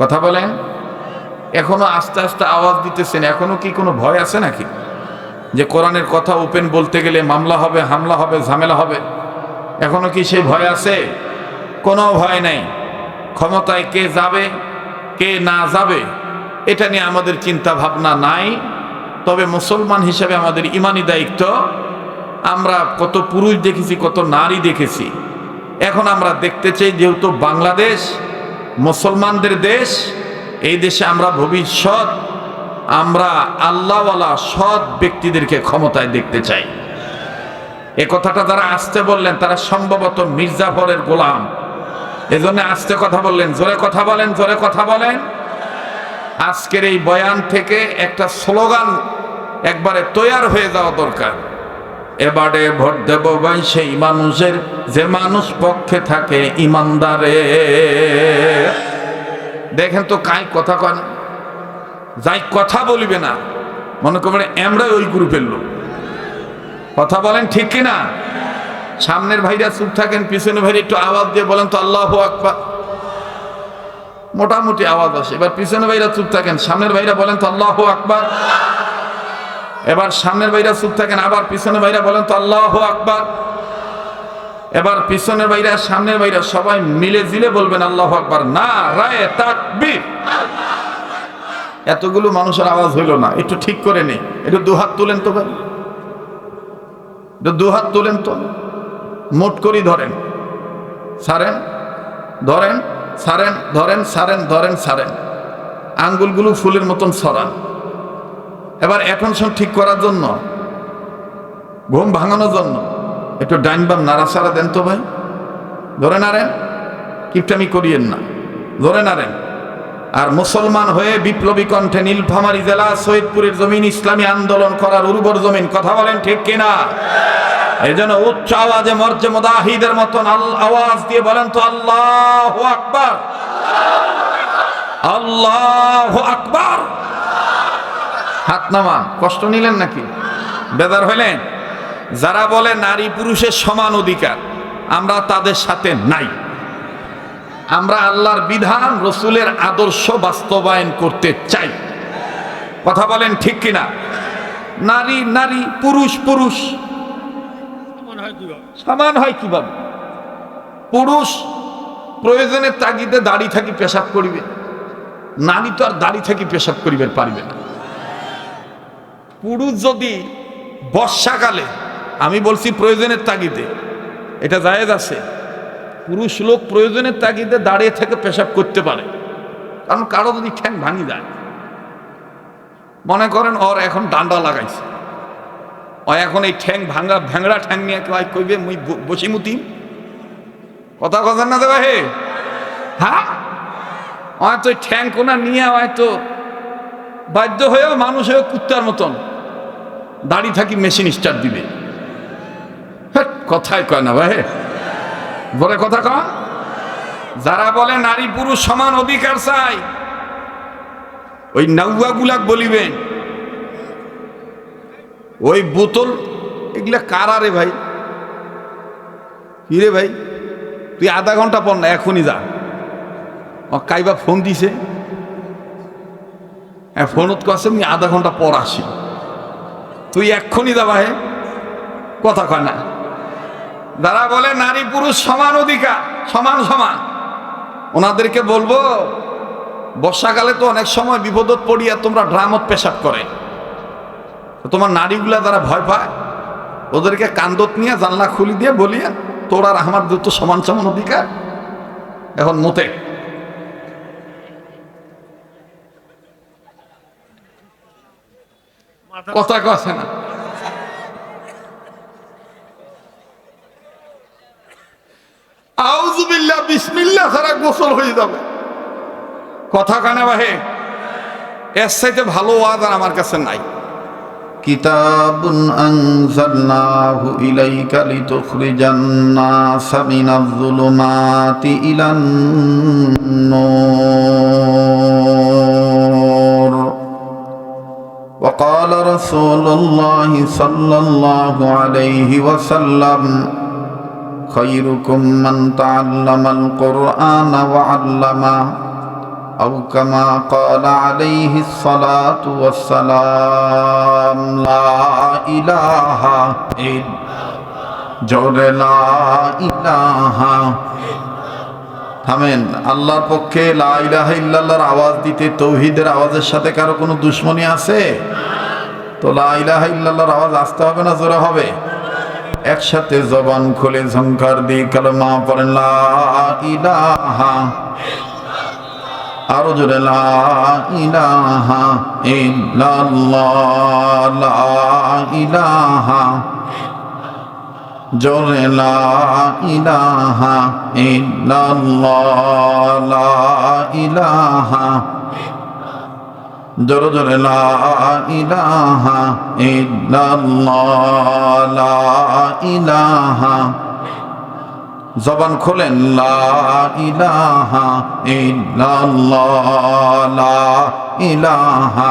কথা বলেন। এখনও আস্তে আস্তে আওয়াজ দিতেছেন, এখনও কি কোনো ভয় আছে নাকি? যে কোরআনের কথা ওপেন বলতে গেলে মামলা হবে, হামলা হবে, ঝামেলা হবে, এখনও কি সেই ভয় আছে? কোনো ভয় নাই। ক্ষমতায় কে যাবে, কে না যাবে, এটা নিয়ে আমাদের চিন্তা ভাবনা নাই। তবে মুসলমান হিসেবে আমাদের ইমানি দায়িত্ব। আমরা কত পুরুষ দেখেছি, কত নারী দেখেছি। এখন আমরা দেখতে চাই যেহেতু বাংলাদেশ মুসলমানদের দেশ, এই দেশে আমরা ভবিষ্যৎ, আমরা আল্লাহওয়ালা সৎ ব্যক্তিদেরকে ক্ষমতায় দেখতে চাই। এ কথাটা যারা আসতে বললেন, তারা সম্ভবত মির্জাফরের গোলাম। এজন্য আসতে কথা বললেন। জোরে কথা বলেন, জোরে কথা বলেন। আজকের এই বয়ান থেকে একটা স্লোগান একবারে তৈয়ার হয়ে যাওয়া দরকার। এবারে ভোট দেব ভাই সেই মানুষের, যে মানুষ পক্ষে থাকে ইমানদারে। দেখেন তো কাই কথা কন যাই কথা বলিবে না, মনে করেন আমরাই ওই গ্রুপের লোক। কথা বলেন ঠিক কিনা? সামনের ভাইরা চুপ থাকেন পিছনে ভাইরা একটু আওয়াজ দিয়ে বলেন তো আল্লাহ আকবার। মোটামুটি আওয়াজ আসে, এবার পিছনে ভাইরা চুপ থাকেন, সামনের ভাইরা বলেন তো আল্লাহ আকবার। এবার সামনের ভাইরা চুপ থাকেন, আবার পিছনে ভাইরা বলেন তো আল্লাহ আকবার। এবার পিছনের ভাইরা সামনের ভাইরা সবাই মিলে জিলে বলবেন আল্লাহ আকবার। না, রায় তাকবীর। এতগুলো মানুষের আওয়াজ হইল না, একটু ঠিক করে নেই। একটু দুহাত তুলেন তো ভাই। একটু দুহাত তুলেন তো। মোট করি ধরেন। সারেন ধরেন সারেন ধরেন সারেন ধরেন, সারেন। আঙ্গুলগুলো ফুলের মতন সরান এবার এখন সব ঠিক করার জন্য, ঘুম ভাঙানোর জন্য, একটু ডাইন বাম নাড়াচাড়া দেন তো ভাই। ধরে নাড়েন, কিপটামি করিয়েন না। ধরে নাড়েন। আর মুসলমান হয়ে বিপ্লবী কণ্ঠে নীলফামারী জেলা সৈয়দপুরের জমিন ইসলামী আন্দোলন করার উর্বর জমিন, কথা বলেন ঠিক কিনা? এই জন্য উচ্চ আওয়াজে মর্যে মুদাহিদের মতন আওয়াজ দিয়ে বলেন তো আল্লাহ আকবার। আল্লাহ আকবার। হাত নামান কষ্ট নিলেন নাকি? বেদার হইলেন? যারা বলে নারী পুরুষের সমান অধিকার আমরা তাদের সাথে নাই। আমরা আল্লাহর বিধান রসুলের আদর্শ বাস্তবায়ন করতে চাই। কথা বলেন ঠিক কিনা? নারী নারী পুরুষ পুরুষ। সমান হয় কীভাবে? পুরুষ প্রয়োজনের তাগিদে দাড়ি থাকি পেশাব করিবে। নারী তো আর দাড়ি থাকি পেশাব করিবে পারিবে না। পুরুষ যদি বর্ষাকালে, আমি বলছি প্রয়োজনের তাগিদে, এটা জায়েজ আছে, পুরুষ লোক প্রয়োজনের তাগিদে দাঁড়িয়ে থেকে পেশাব করতে পারে। কারণ কারও যদি ঠ্যাং ভাঙি যায়, মনে করেন ওর এখন ডান্ডা লাগাইছে। ও এখন এই ঠ্যাং ভাঙা, ভ্যাংড়া ঠ্যাং নিয়ে কেউ কইবে, মুই ব- বসি মুতি কথা কথা না দেবা হে হ্যাঁ? হয়তো ঠ্যাং কোনা নিয়ে হয়তো বাধ্য হয়েও মানুষ হয়েও কুত্তার মতন। দাড়ি থাকি মেশিন স্টার্ট দিবে। কথাই কয় না, ভাই। বলে কথা কন যারা বলে নারী পুরুষ সমান অধিকার চাই, ওই নাউয়া গুলাক বলিবেন ওই বোতল, এগুলা কারা রে ভাই? কি রে ভাই? তুই আধা ঘণ্টা পর না, এখনই যা। ও কাইবা ফোন দিছে। হ্যাঁ ফোনত কাছে আমি আধা ঘণ্টা পর আসি। তুই এক্ষুনি যাবা হে কথা কয় না। বলে, নারী পুরুষ সমান অধিকার, সমান সমান। ওনাদেরকে বলব, বর্ষাকালে তো অনেক সময় বিপদত পড়িয়া তোমরা ড্রামত পেশাব করে। তোমার নারীগুলা যারা ভয় পায়, ওদেরকে কান্দত নিয়ে জানলা খুলি দিয়ে বলিয়া, তোর আর আমার দুটো সমান সমান অধিকার। এখন মতে। কথা কথা না। আউজুবিল্লা বিসমিল্লা ছাড়া গোসল হয়ে যাবে। কথা কানে বাহে? এর সাইতে ভালো ওয়াজ আর আমার কাছে নাই। কিতাবুন আনজালনাহু ইলাইকা লিতুখরিজান নাস মিনাজ যুলুমাতি ইলান নূর وقال رسول الله صلى الله عليه وسلم خيركم من تعلم القرآن وعلمه أو كما قال عليه الصلاة والسلام لا إله إلا جور لا إله إلا থামেন। আল্লাহর পক্ষে লা ইলাহা ইল্লাল্লাহর আওয়াজ দিতে তৌহিদের আওয়াজের সাথে কারও কোনো দুশ্মনী আছে? তো লা ইলাহা ইল্লাল্লাহর আওয়াজ আসতে হবে না জোরে হবে? একসাথে জবান খুলে ঝংকার দিয়ে কালমা পড়েন আরও জোরে, লা ইলাহা ইল্লাল্লাহ জোরে ইলাহা ইল্লাল্লাহ, লা ইলাহা। জোরে জোরে লা ইলাহা ইল্লাল্লাহ, লা ইলাহা। জবান খোলেন, লা ইলাহা ইল্লাল্লাহ, লা ইলাহা।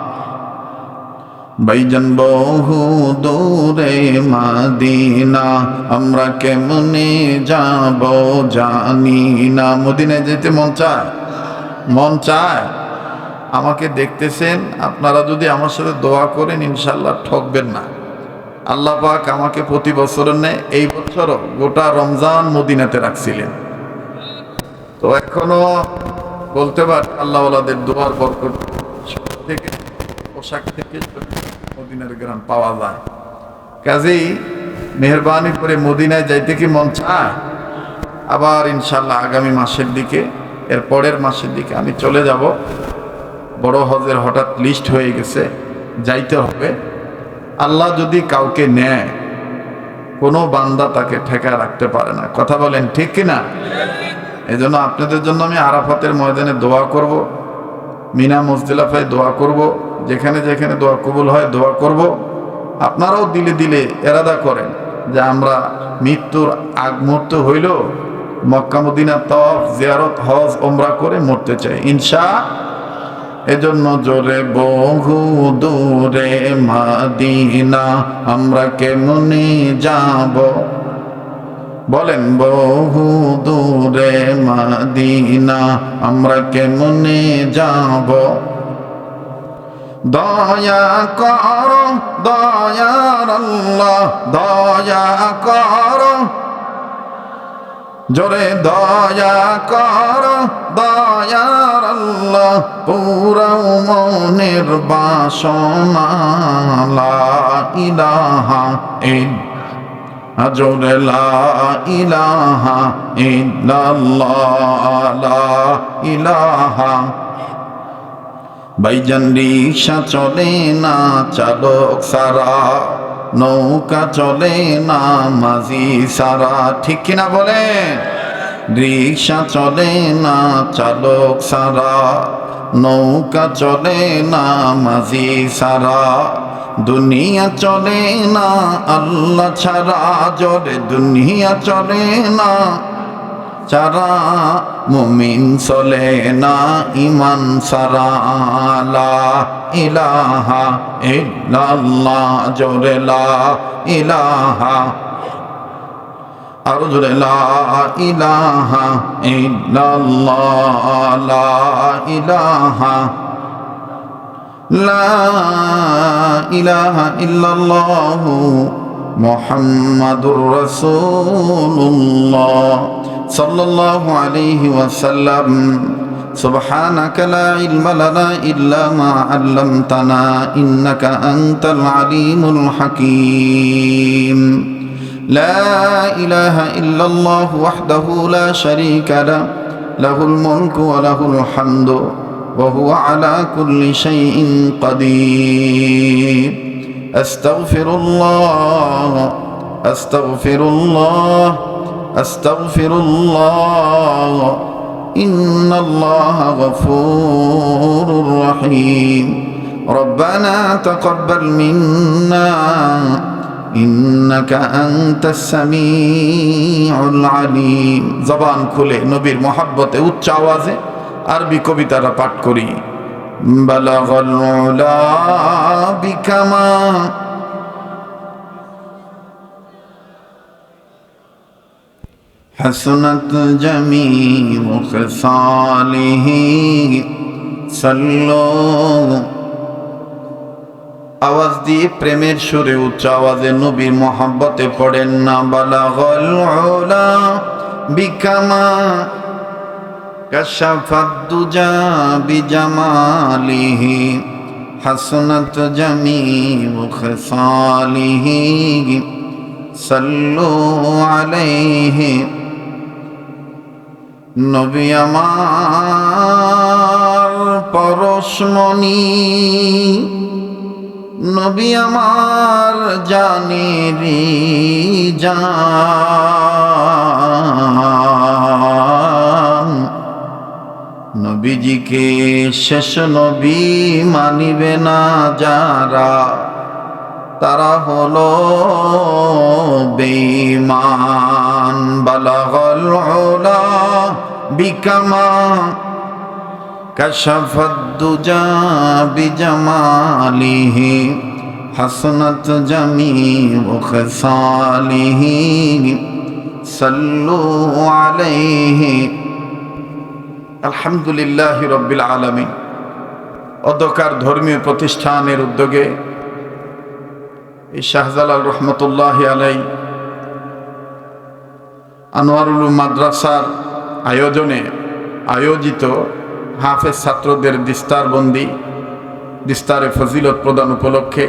বাইজান বহু দূরে মাদিনা, আমরা কেমনে যাব জানি না। মদিনায় যেতে মন চায়? মন চায়? আমাকে দেখতেছেন? আপনারা যদি আমার সাথে দোয়া করেন ইনশাল্লাহ ঠকবেন না। আল্লাহ পাক আমাকে প্রতি বছরের নেয় এই বছরও গোটা রমজান মদিনাতে রাখছিলেন। তো এখনও বলতে পার, আল্লাহওয়ালাদের দোয়ার বরকত থেকে পোশাক থেকে মদিনার গ্রাম পাওয়া যায়। কাজেই মেহরবানি করে মদিনায় যাইতে কি মন চায়? আবার ইনশাল্লাহ আগামী মাসের দিকে, এর পরের মাসের দিকে আমি চলে যাব। বড় হজের হঠাৎ লিস্ট হয়ে গেছে, যাইতে হবে। আল্লাহ যদি কাউকে নেয়, কোনো বান্দা তাকে ঠেকা রাখতে পারে না। কথা বলেন ঠিক কিনা? এই জন্য আপনাদের জন্য আমি আরাফাতের ময়দানে দোয়া করব, মিনা মসজিলাফায় দোয়া করব। যেখানে যেখানে দোয়া কবুল হয় দোয়া করব। আপনারাও দিলে দিলে এরাদা করেন যে আমরা মৃত্যুর আগ মুহূর্ত হইল মক্কা মদিনা তফ জিয়ারত, হজ ওমরা করে মরতে চাই। ইনশা এজন্য জোরে বহু দূরে মাদিনা আমরা কেমনে যাব? বলেন, বহু দূরে মাদিনা আমরা কেমনে যাব? দয়া কর দয়ার আল্লাহ, দয়া কর। জোরে দয়া কর দয়ার আল্লাহ পুরাও মনের বাসনা। ইলাহা ইল্লা জোরে লা ইলাহা ইল্লাল্লাহ, লা ইলাহা বাইজান রিক্সা চলে না, চালক সারা, নৌকা চলে না, মাঝি সারা। ঠিক কিনা বলেন? রিক্সা চলে না, চালক সারা, নৌকা চলে না, মাঝি সারা। দুনিয়া চলে না, আল্লাহ ছাড়া জোরে দুনিয়া চলে না চারা মুমিন চলে না ইমান সারা লা ইলাহা ইল্লাল্লাহ জোরে লা ইলাহা, আর জোরে লা ইলাহা ইল্লাল্লাহ ইলাহা, লা ইলাহা ইল্লাল্লাহ মুহাম্মাদুর রাসূলুল্লাহ। সাল্লাল্লাহু আলাইহি ওয়াসাল্লাম سبحانك لا علم لنا إلا ما علمتنا إنك أنت العليم الحكيم لا إله إلا الله وحده لا شريك له له الملك وله الحمد وهو على كل شيء قدير استغفر الله استغفر الله أستغفر الله إن الله غفور رحيم ربنا تقبل منا إنك أنت السميع العليم زبان كله نبير محبة وتشاوازه عربي كبيتا ربات كوري بلغ العلا بكما حسنت جميع خصاله صلوا আওয়াজ দিয়ে প্রেমের সুরে উচ্চ আওয়াজে নবীর মোহাব্বতে পড়েন না বালাগল উলা বিকামা كشف الدجى بجماله حسنت جميع خصاله صلوا عليه নবী আমার পরশমণি, নবী আমার জানেরি জান। নবীজিকে শেষ নবী মানিবে না যারা, তারা হলো বেমান উলা বিকামা كشف الدجى بجماله حسنت جميع خصاله صلوا عليه আলহামদুলিল্লাহ রব্বিল আলমী অধ্যকার ধর্মীয় প্রতিষ্ঠানের উদ্যোগে এই শাহজালাল রহমতুল্লাহ আলাই আনোয়ারুল মাদ্রাসার আয়োজনে আয়োজিত হাফেজ ছাত্রদের দিস্তারবন্দি, দিস্তারে ফজিলত প্রদান উপলক্ষে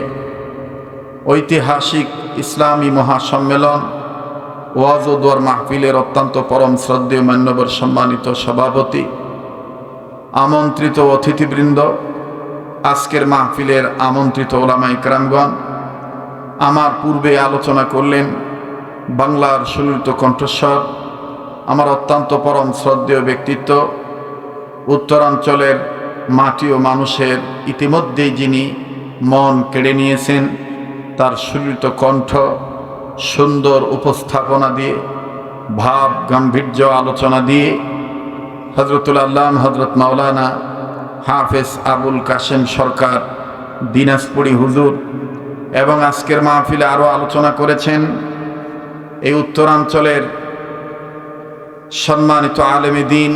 ঐতিহাসিক ইসলামী মহাসম্মেলন ওয়াজোদুয়ার মাহফিলের অত্যন্ত পরম শ্রদ্ধেয় মান্যবর সম্মানিত সভাপতি, আমন্ত্রিত অতিথিবৃন্দ, আজকের মাহফিলের আমন্ত্রিত ওলামা ইকরামগণ আমার পূর্বে আলোচনা করলেন বাংলার সুললিত কণ্ঠস্বর আমার অত্যন্ত পরম শ্রদ্ধেয় ব্যক্তিত্ব, উত্তরাঞ্চলের মাটি ও মানুষের ইতিমধ্যেই যিনি মন কেড়ে নিয়েছেন, তার সুললিত কণ্ঠ, সুন্দর উপস্থাপনা দিয়ে, ভাব গাম্ভীর্য আলোচনা দিয়ে হজরতুল আল্লাহ হজরত মাওলানা হাফেজ আবুল কাশেম সরকার, দিনাজপুরি হুজুর এবং আজকের মাহফিলে আরও আলোচনা করেছেন। এই উত্তরাঞ্চলের সম্মানিত আলেমী দিন,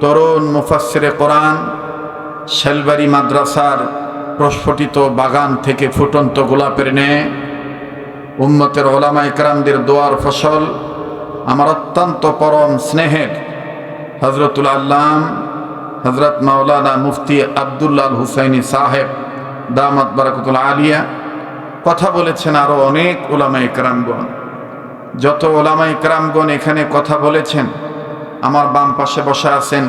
তরুণ মুফাসিরে কোরআন, শেলবাড়ি মাদ্রাসার প্রস্ফুটিত বাগান থেকে ফুটন্ত গোলাপের ন্যায়, উম্মতের ওলামা ইকরামদের দোয়ার ফসল, আমার অত্যন্ত পরম স্নেহের হজরতুল আল্লাম হজরত মাওলানা মুফতি আবদুল্লাল হুসাইনি সাহেব, দামাত বারাকতুল আলিয়া, কথা বলেছেন আরও অনেক ওলামা ইকরামগণ যত ওলামা ইকরামগণ এখানে কথা বলেছেন, আমার বাম পাশে বসে আছেন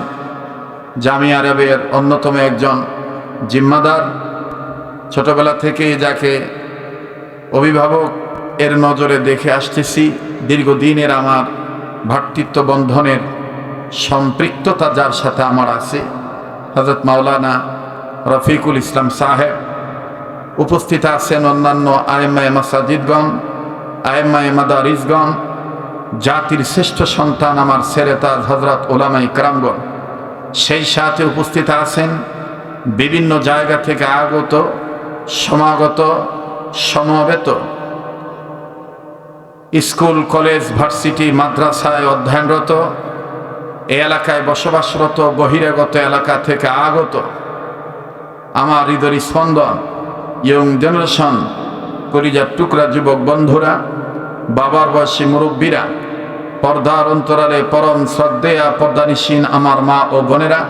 জামি আরবের অন্যতম একজন জিম্মাদার। ছোটবেলা থেকেই যাকে অভিভাবক এর নজরে দেখে আসতেছি, দীর্ঘদিনের আমার ভ্রাতৃত্ব বন্ধনের সম্পৃক্ততা যার সাথে আমার আছে হজরত মাওলানা রফিকুল ইসলাম সাহেব। উপস্থিত আছেন অন্যান্য আয়েমায় মাসাজিদগণ আয়েমায় মাদারিসগণ, জাতির শ্রেষ্ঠ সন্তান আমার সেরেতাজ হজরত ওলামাই ক্রামগণ। সেই সাথে উপস্থিত আছেন বিভিন্ন জায়গা থেকে আগত, সমাগত, সমবেত স্কুল, কলেজ, ভার্সিটি, মাদ্রাসায় অধ্যয়নরত এই এলাকায় বসবাসরত, বহিরাগত এলাকা থেকে আগত আমার হৃদয় স্পন্দন ইয়ং জেনারেশন করিজার টুকরা যুবক বন্ধুরা বাবার বয়সী মুরব্বীরা, পর্দার অন্তরালে পরম শ্রদ্ধেয়া পর্দানিসীন আমার মা ও বোনেরা,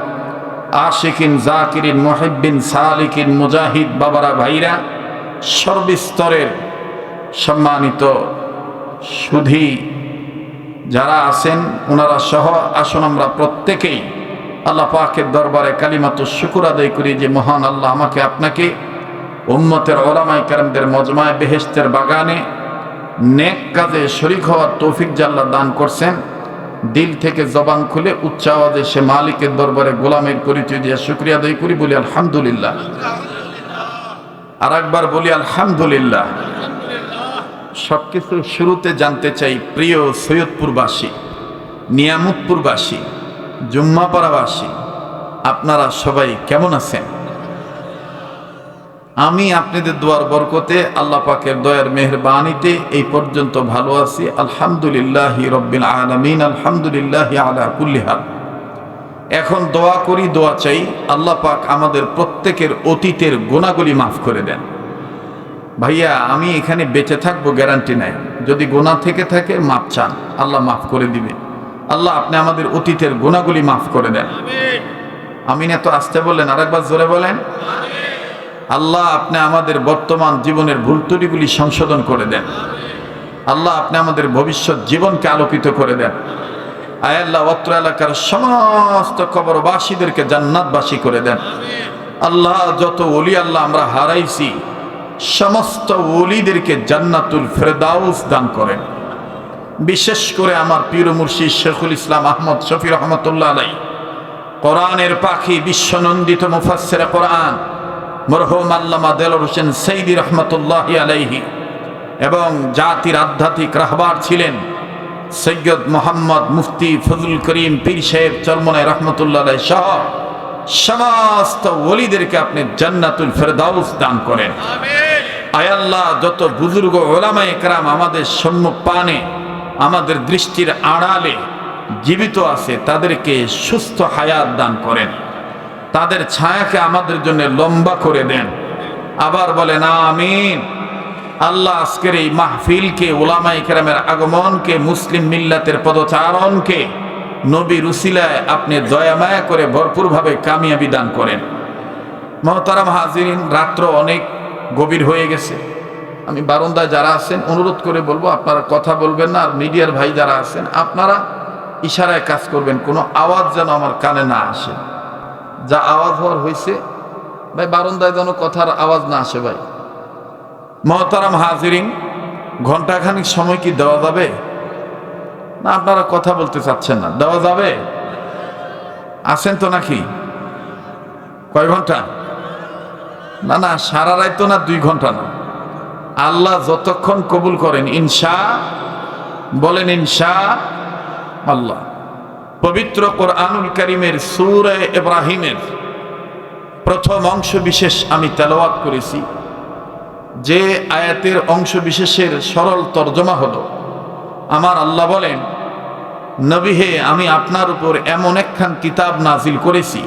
আশিকিন, জাকিরিন মহিবিন সালিকিন, মুজাহিদ বাবারা, ভাইরা, সর্বস্তরের সম্মানিত সুধী যারা আছেন, ওনারা সহ আসুন আমরা প্রত্যেকেই আল্লাহ পাকের দরবারে কালিমাত শুকুর আদায় করি যে মহান আল্লাহ আমাকে আপনাকে উম্মতের ওলামাই কারামদের মজমায় বেহেস্তের বাগানে নেক কাজে শরিক হওয়ার তৌফিক জাল্লা দান করছেন, দিল থেকে জবান খুলে উচ্চ আওয়াজে সে মালিকের দরবারে গোলামের পরিচয় দিয়ে শুক্রিয়া আদায় করি, বলি আলহামদুলিল্লাহ। আর একবার বলি আলহামদুলিল্লাহ। সবকিছু শুরুতে জানতে চাই, প্রিয় সৈয়দপুরবাসী, নিয়ামতপুরবাসী, জুম্মাপাড়াবাসী, আপনারা সবাই কেমন আছেন? আমি আপনাদের দোয়ার বরকতে আল্লাহ পাকের দয়ার মেহরবানিতে এই পর্যন্ত ভালো আছি। আলহামদুলিল্লাহ রব্বিল আলমিন আলহামদুলিল্লাহ আলা কুল্লিহাল এখন দোয়া করি দোয়া চাই আল্লাহ পাক আমাদের প্রত্যেকের অতীতের গোনাগুলি মাফ করে দেন। ভাইয়া আমি এখানে বেঁচে থাকব গ্যারান্টি নাই। যদি গোনা থেকে থাকে মাপ চান। আল্লাহ মাফ করে দিবে। আল্লাহ আপনি আমাদের অতীতের গোনাগুলি মাফ করে দেন। আমিন। এত আসতে বললেন আরেকবার জোরে বলেন। আল্লাহ আপনি আমাদের বর্তমান জীবনের ভুল ত্রুটিগুলি সংশোধন করে দেন। আল্লাহ আপনি আমাদের ভবিষ্যৎ জীবনকে আলোকিত করে দেন। আয় আল্লাহ, অত্র এলাকার সমস্ত কবরবাসীদেরকে জান্নাতবাসী করে দেন। আল্লাহ, যত ওলি আল্লাহ আমরা হারাইছি, সমস্ত ওলিদেরকে জান্নাতুল ফেরদাউস দান করেন। বিশেষ করে আমার পীর মুর্শিদ শেখুল ইসলাম আহমদ শফি রহমতুল্লাহ আলাই কোরআনের পাখি বিশ্বনন্দিত মুফাসসির কোরআন। মরহুম আল্লামা দেলর হোসেন সৈদি রহমতুল্লাহ আলাইহি এবং জাতির আধ্যাত্মিক রাহবার ছিলেন সৈয়দ মোহাম্মদ মুফতি ফজল করিম পীর সাহেব চরমনায় রহমতুল্লাহ সহ সমস্ত ওলিদেরকে আপনি জান্নাতুল ফেরদাউস দান করেন। আয়াল্লাহ যত বুজুর্গ ওলামা একরাম আমাদের সম্মুখ পানে আমাদের দৃষ্টির আড়ালে জীবিত আছে তাদেরকে সুস্থ হায়াত দান করেন। তাদের ছায়াকে আমাদের জন্য লম্বা করে দেন। আবার বলেন, আমিন। আল্লাহ আজকের এই মাহফিলকে ওলামা ইকরামের আগমনকে, মুসলিম মিল্লাতের পদচারণকে নবী রুসিলায় আপনি দয়ামায়া করে ভরপুরভাবে কামিয়াবি দান করেন। মহতারাম হাজিরিন, রাত্র অনেক গভীর হয়ে গেছে। আমি বারন্দায় যারা আছেন, অনুরোধ করে বলব, আপনারা কথা বলবেন না, আর মিডিয়ার ভাই যারা আছেন, আপনারা ইশারায় কাজ করবেন, কোনো আওয়াজ যেন আমার কানে না আসে। যা আওয়াজ হওয়ার হয়েছে। ভাই, বারন্দায় যেন কথার আওয়াজ না আসে ভাই। মহতারাম হাজিরিন ঘন্টাখানিক সময় কি দেওয়া যাবে? না, আপনারা কথা বলতে চাচ্ছেন না। দেওয়া যাবে? আছেন তো নাকি? কয় ঘণ্টা না না, সারা রাত তো না, দুই ঘণ্টা না। আল্লাহ যতক্ষণ কবুল করেন, ইনশা, বলেন ইনশা, আল্লাহ। পবিত্র কোরআনুল করিমের সুরে ইব্রাহিমের প্রথম অংশ বিশেষ আমি তেলাওয়াত করেছি। যে আয়াতের অংশ বিশেষের সরল তর্জমা হলো, আমার আল্লাহ বলেন, নবী হে, আমি আপনার উপর এমন একখান কিতাব নাজিল করেছি,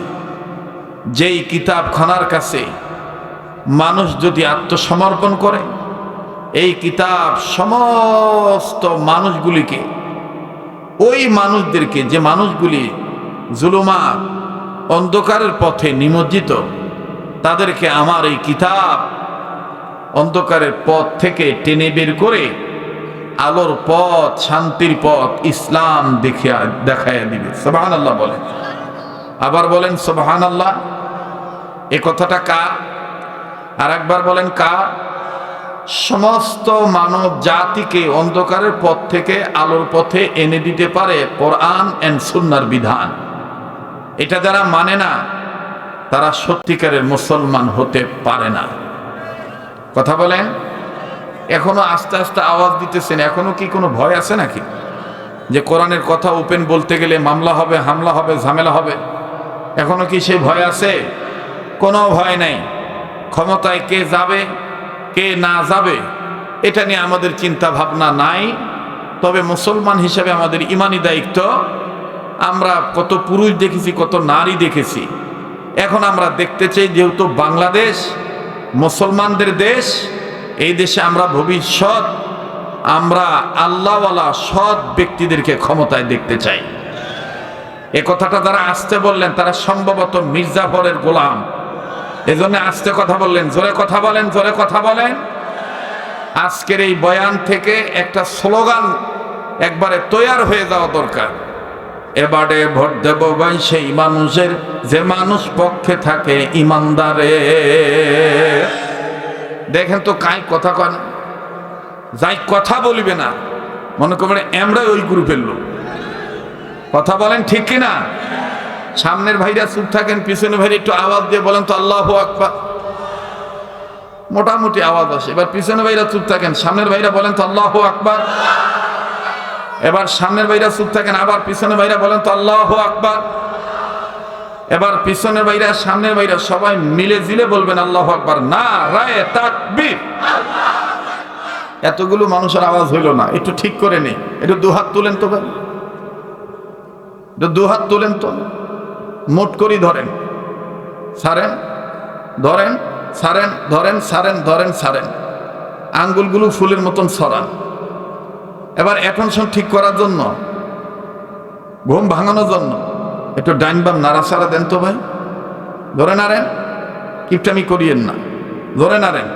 যেই কিতাব খানার কাছে মানুষ যদি আত্মসমর্পণ করে, এই কিতাব সমস্ত মানুষগুলিকে ওই মানুষদেরকে, যে মানুষগুলি জুলুমা অন্ধকারের পথে নিমজ্জিত, তাদেরকে আমার এই কিতাব অন্ধকারের পথ থেকে টেনে বের করে আলোর পথ, শান্তির পথ, ইসলাম দেখিয়া, দেখাইয়া দিবে। সোবাহান আল্লাহ বলেন। আবার বলেন সোবাহান আল্লাহ এ কথাটা কার? আর একবার বলেন, কার? সমস্ত মানব জাতিকে অন্ধকারের পথ থেকে আলোর পথে এনে দিতে পারে কোরআন অ্যান্ড সুন্নার বিধান। এটা যারা মানে না, তারা সত্যিকারের মুসলমান হতে পারে না। কথা বলেন? এখনও আস্তে আস্তে আওয়াজ দিতেছেন, এখনও কি কোনো ভয় আছে নাকি? যে কোরআনের কথা ওপেন বলতে গেলে মামলা হবে, হামলা হবে, ঝামেলা হবে। এখনও কি সেই ভয় আছে? কোনো ভয় নেই। ক্ষমতায় কে যাবে? কে না যাবে, এটা নিয়ে আমাদের চিন্তা ভাবনা নাই। তবে মুসলমান হিসেবে আমাদের ইমানি দায়িত্ব। আমরা কত পুরুষ দেখেছি, কত নারী দেখেছি। এখন আমরা দেখতে চাই যেহেতু বাংলাদেশ মুসলমানদের দেশ, এই দেশে আমরা ভবিষ্যৎ, আমরা আল্লাহওয়ালা সৎ ব্যক্তিদেরকে ক্ষমতায় দেখতে চাই। এ কথাটা যারা আসতে বললেন, তারা সম্ভবত মির্জাফরের গোলাম। এজন্য আস্তে কথা বললেন, জোরে কথা বলেন, জোরে কথা বলেন। আজকের এই বয়ান থেকে একটা স্লোগান একবারে তৈয়ার হয়ে যাওয়া দরকার। এবারে ভোট দেব ভাই, সেই মানুষের, যে মানুষ পক্ষে থাকে ইমানদারে। দেখেন তো কাই কথা কন, যাই কথা বলিবে না, মনে করেন আমরা ওই গ্রুপের লোক। কথা বলেন ঠিক কিনা? সামনের ভাইরা চুপ থাকেন পিছনে ভাইরা একটু আওয়াজ দিয়ে বলেন তো আল্লাহ আকবার। মোটামুটি আওয়াজ আসে। এবার পিছনের ভাইরা চুপ থাকেন, সামনের ভাইরা বলেন তো আল্লাহ আকবার। এবার সামনের ভাইরা চুপ থাকেন, আবার পিছনের ভাইরা বলেন তো আল্লাহ আকবার। এবার পিছনের ভাইরা, সামনের ভাইরা সবাই মিলে জিলে বলবেন আল্লাহ আকবার। না রায় তাকবীর। এতগুলো মানুষের আওয়াজ হইল না, একটু ঠিক করে নে। একটু দুহাত তুলেন তো ভাই। একটু দুহাত তুলেন তো। মোট করি ধরেন। সারেন ধরেন সারেন ধরেন সারেন ধরেন, সারেন। আঙ্গুলগুলো ফুলের মতন সরান এবার অ্যাটেনশন ঠিক করার জন্য, ঘুম ভাঙানোর জন্য একটু ডাইন বাম নাড়াচাড়া দেন তো ভাই। ধরে নাড়েন, কিপটামি করিয়েন না। ধরে নাড়েন।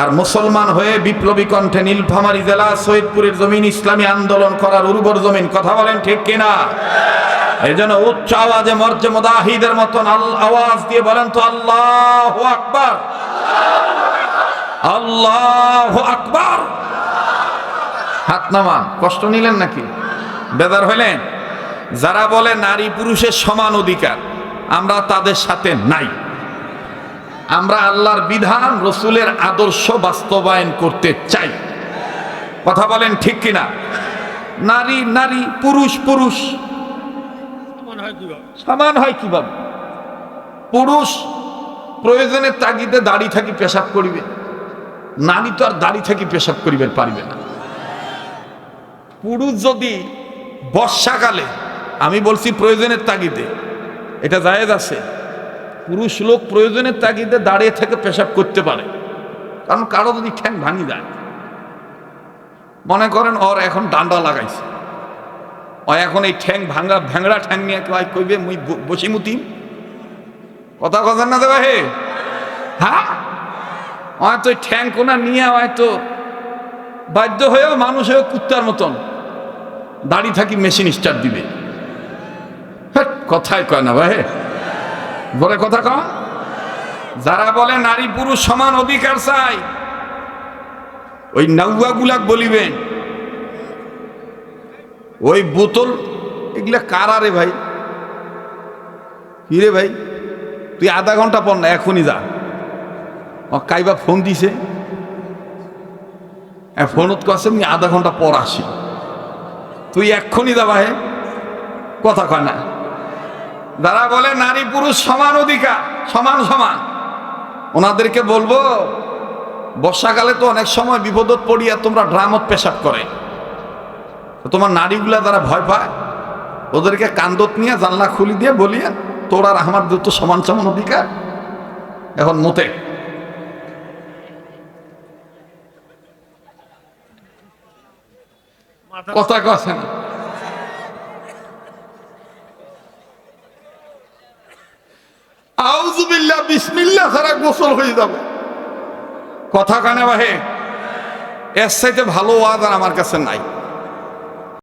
আর মুসলমান হয়ে বিপ্লবী কণ্ঠে নীলফামারী জেলা সৈয়দপুরের জমিন ইসলামী আন্দোলন করার উর্বর জমিন, কথা বলেন ঠিক কিনা? এই জন্য উচ্চ আওয়াজে মর্যে মুদাহিদের মতন আওয়াজ দিয়ে বলেন তো, আল্লাহ আকবার। আল্লাহ আকবার। হাত নামান, কষ্ট নিলেন নাকি? বেদার হইলেন? যারা বলে নারী পুরুষের সমান অধিকার, আমরা তাদের সাথে নাই। আমরা আল্লাহর বিধান রসুলের আদর্শ বাস্তবায়ন করতে চাই। কথা বলেন ঠিক কিনা? নারী নারী পুরুষ পুরুষ। সমান হয় কীভাবে? পুরুষ প্রয়োজনের তাগিদে দাড়ি থাকি পেশাব করিবে। নারী তো আর দাড়ি থাকি পেশাব করিবে পারিবে না। পুরুষ যদি বর্ষাকালে আমি বলছি প্রয়োজনের তাগিদে এটা জায়েজ আছে? পুরুষ লোক প্রয়োজনের তাগিদে দাঁড়িয়ে থেকে পেশাব করতে পারে। কারণ কারও যদি ঠ্যাং ভাঙি যায় মনে করেন ওর এখন ডান্ডা লাগাইছে। ও এখন এই ঠ্যাং ভাঙা ভ্যাংড়া ঠ্যাং নিয়ে কয় কইবে মুই বসিমুতি? কথা কথা না দেবা হে হ্যাঁ? হয়তো ঠ্যাং কোনা নিয়ে হয়তো বাধ্য হয়েও মানুষ হয়েও কুত্তার মতন দাঁড়িয়ে থাকি মেশিন স্টার্ট দিবে। হ্যাট, কথাই কয় না ভাই। বলে কথা কম যারা বলে নারী পুরুষ সমান অধিকার চাই, ওই নাউয়া গুলাক বলিবেন। ওই বোতল, এগুলা কারা রে ভাই? কি রে ভাই? তুই আধা ঘণ্টা পর না, এখনই যা। ও কাইবা ফোন দিছে। ফোনত কাছে আমি আধা ঘণ্টা পর আসি। তুই এক্ষুনি যাবা হে কথা কয় না। যারা বলে নারী পুরুষ সমান অধিকার সমান সমান। ওনাদেরকে বলব বর্ষাকালে তো অনেক সময় বিপদত পড়িয়া তোমরা ড্রামত পেশাব করে। তোমার নারীগুলা যারা ভয় পায় ওদেরকে কান্দত নিয়ে জানলা খুলি দিয়ে বলিয়া তোর আর আমার দুটো সমান সমান অধিকার। এখন মতে। কথা কথা না। আউজুবিল্লাহ বিসমিল্লা ছাড়া গোসল হয়ে যাবে। কথা কানে বাহে? এর সাইতে ভালো ওয়াজ আর আমার কাছে নাই।